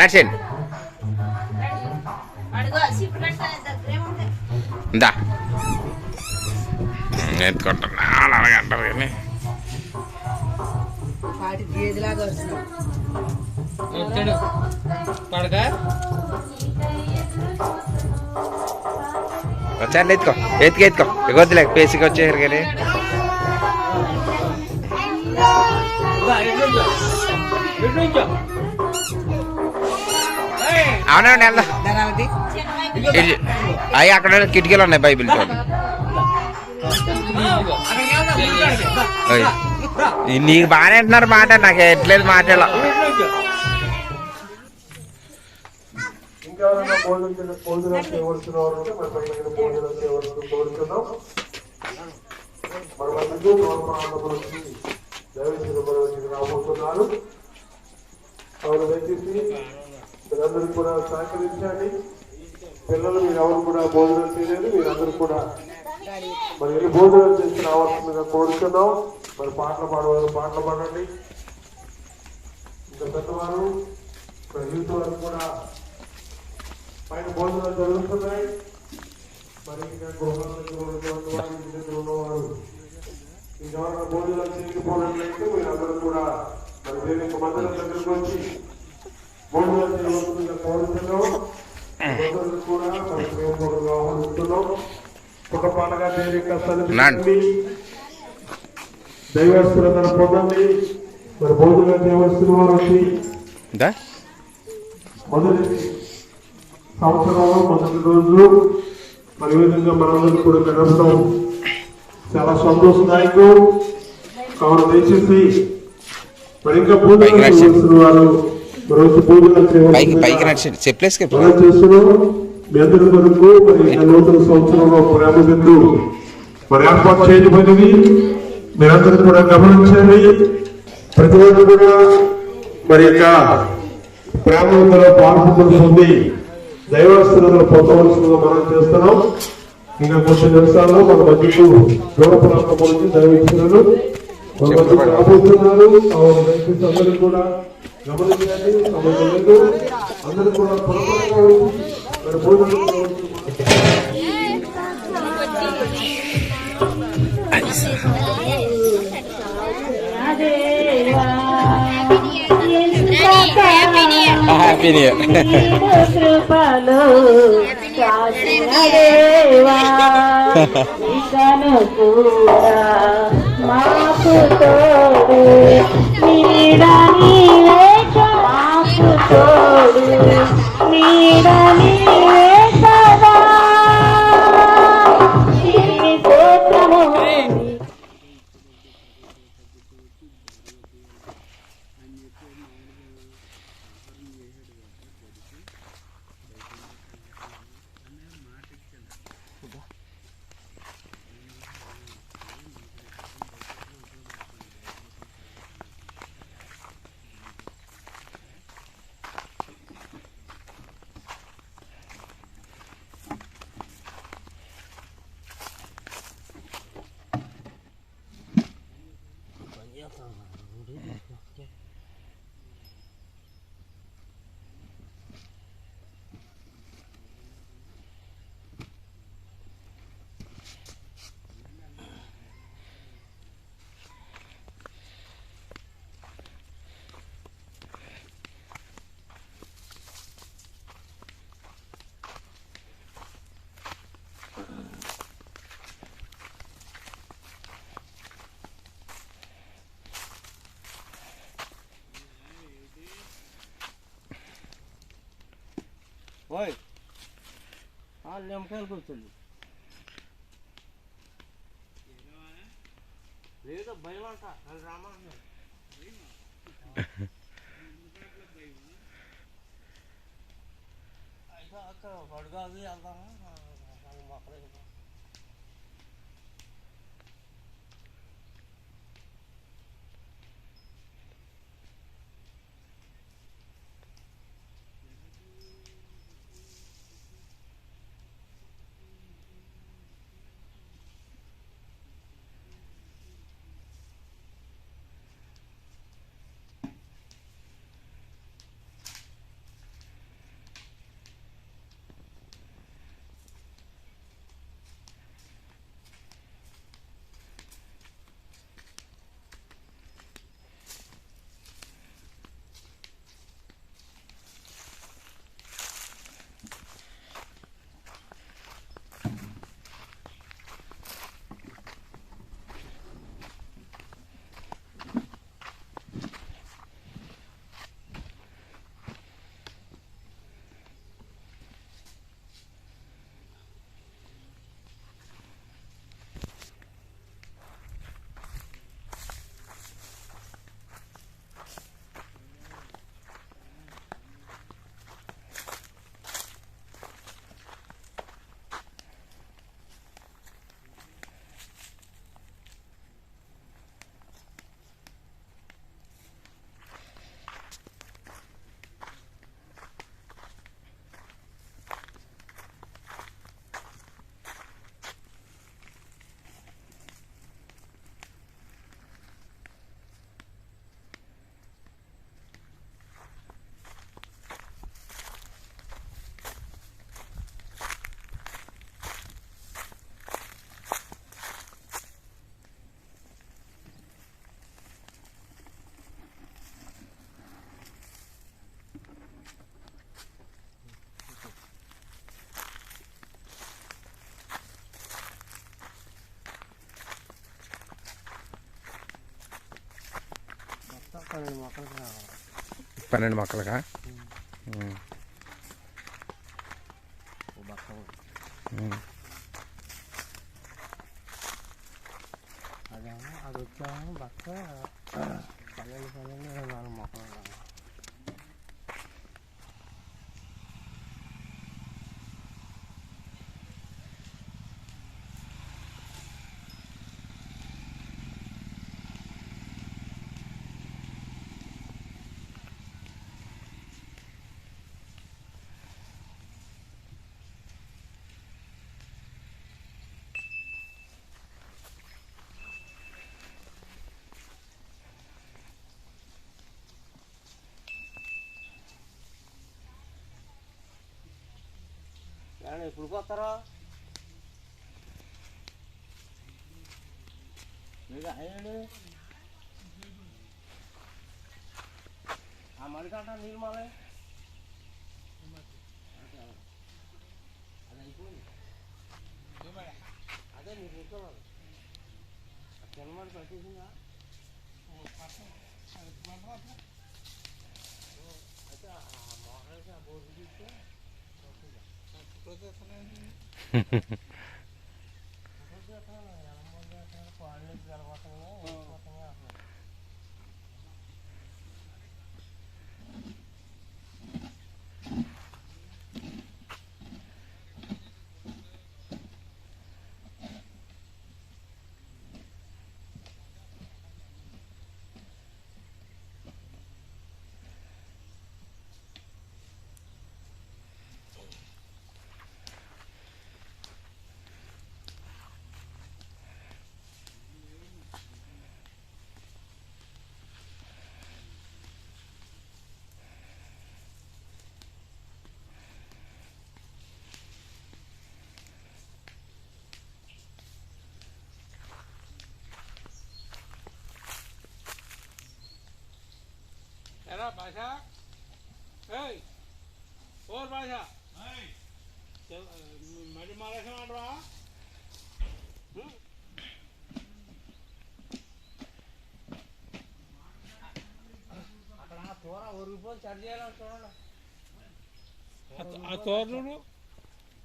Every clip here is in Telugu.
నడిచేయండి ఇందా ఎత్తుకుంటున్నా. అలాగే అంటారు కానీ. వచ్చాను ఎత్తుకో. ఎత్తుకు ఎత్తుకో. ఎగొద్దులే పేసికి వచ్చేసారు కానీ అవునండి వెళ్దాం అవి అక్కడ కిటికీలు ఉన్నాయి బైబిల్ చూడండి నీకు బాగానే అంటున్నారు మాట నాకు ఎట్లేదు మాట ఇలా. ఇంకెవరైనా భోజనం చేయ- భోజనం చేయవలసిన వారు ఉంటే మన పైన భోజనం చేయవలసిన కోరుతున్నాం మన మధ్యకు గౌరవాంధ్రపురంకి దైవజన పరవశికి రాబోతున్నారు. వారు దయచేసి మీరందరూ కూడా సహకరించండి. పిల్లలు మీరు ఎవరు కూడా భోజనం చేయలేదు మీరందరూ కూడా మరి వెళ్ళి భోజనం చేసి రావాల్సిందిగా కోరుతున్నాం మరి పాటలు పాడవారు పాటలు పాడండి. ఇంకా పెద్దవారు యూత్ వారు కూడా పైన భోజనాలు జరుగుతున్నాయి. మరి ఇంకా గృహాల దగ్గర ఉన్నవారు ఇంకెవరైనా భోజనాలు చేయకపోయినట్లయితే మీరు అందరూ కూడా మరి వేరే మందిరం దగ్గరకు వచ్చి చేయవలసిందిగా కోరుతున్నాం కూడా మరి ప్రేమపూర్వకంగా ఆహ్వానిస్తున్నాం ఒక పండగ యొక్క సన్నిధి దైవస్తులను పొందండి మరి భోజనం వారు వచ్చి మొదటి సంవత్సరంలో మొదటి రోజు మరి విధంగా మనందరం కూడా గడపడం చాలా సంతోషదాయకం కావున దయచేసి మరి ఇంకా. చేయవలసిన వారు పైకి పైకి చేయవలసిన నడిచి చెప్పలేసుకే మనం చేస్తున్నాం. మీ అందరి వరకు మరి ఈ నూతన సంవత్సరంలో ప్రేమ బిందు మరి ఏర్పాటు చేయబడింది మీరందరూ కూడా గమనించండి. ప్రతి ఒక్కరు కూడా మరి యొక్క ప్రేమ బిందులో పాల్గొని పొంది దైవస్తులను పొందవలసిందిగా మనం చేస్తున్నాం. ఇంకా కొన్ని నిమిషాల్లో మన మధ్యకు గౌరవప్రాంతం గురించి దైవస్తులను మన మధ్యకు రాబోతున్నారు. కావున దయచేసి అందరూ కూడా గమనించండి అందరూ కూడా పొరపాటుగా వచ్చి మరి భోజనం హ్యాపీ న్యూ కృపలు ఇకను కూడా మాకు తోడు నీడ నీవే మాకు తోడు నీడ నీవే కదా నీ కోసము ఓయ్. వాళ్ళు నిమ్మకాయలు కూర్చోండి లేదు భయం అంట. రామా అక్కడ పడుకోవాలి వెళ్దామా? మొక్కలు పన్నెండు మొక్కలు కావాలి పన్నెండు ఉమ్. అదేమో అది వచ్చాము బక్క. ఏమండి ఎప్పుడు పోతారా మీరు అయ్యండి ఆ మడికంట నీళ్ళు మాలే అది అయిపోయింది అదే మీరు కూర్చోవాలి చిన్న మడి పెట్టేసిందా Brother, can I hear you? ఎరా భాష ఏయ్ ఓర్ భాష మరి మాలేసం ఆడరా అక్కడ ఆ కూర ఒరిగిపోయి చడి చేయాలని చూడండి ఆ తోరణుడు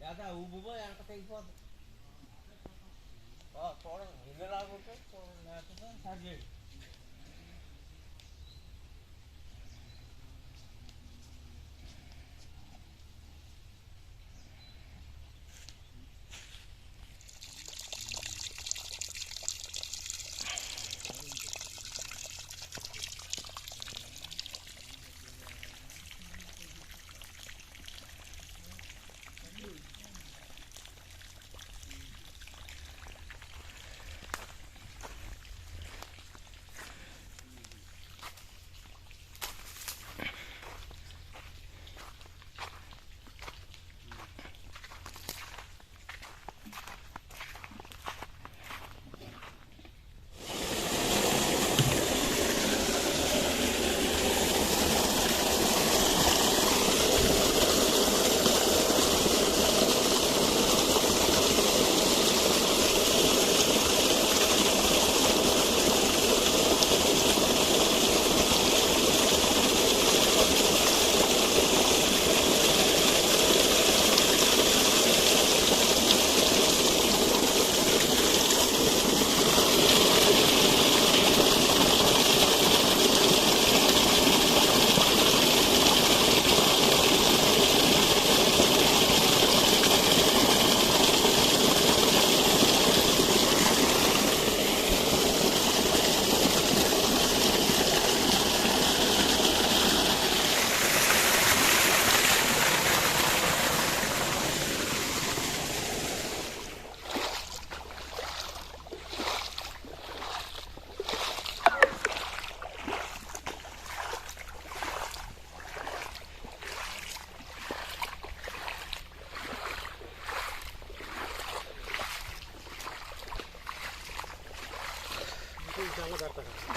లేదా ఉబ్బిపోయి వెనక తెగిపోద్ది ఆ, చూడండి ఇల్లు రాకుంటే చూడండి లేకపోతే చడి చేయండి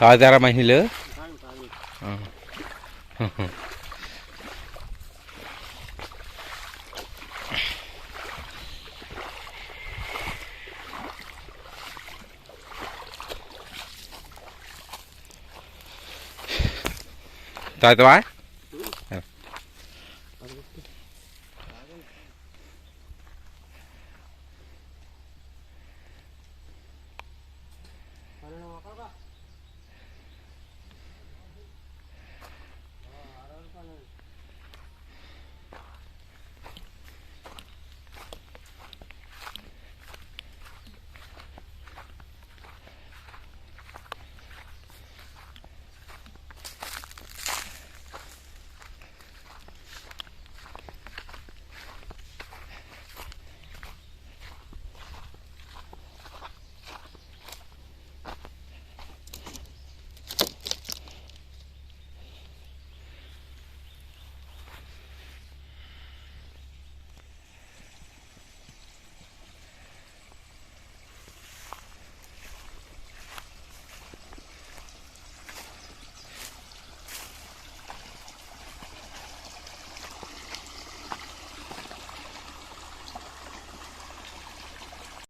తాగుతారా మహిళలు ఆ. తాగుతావా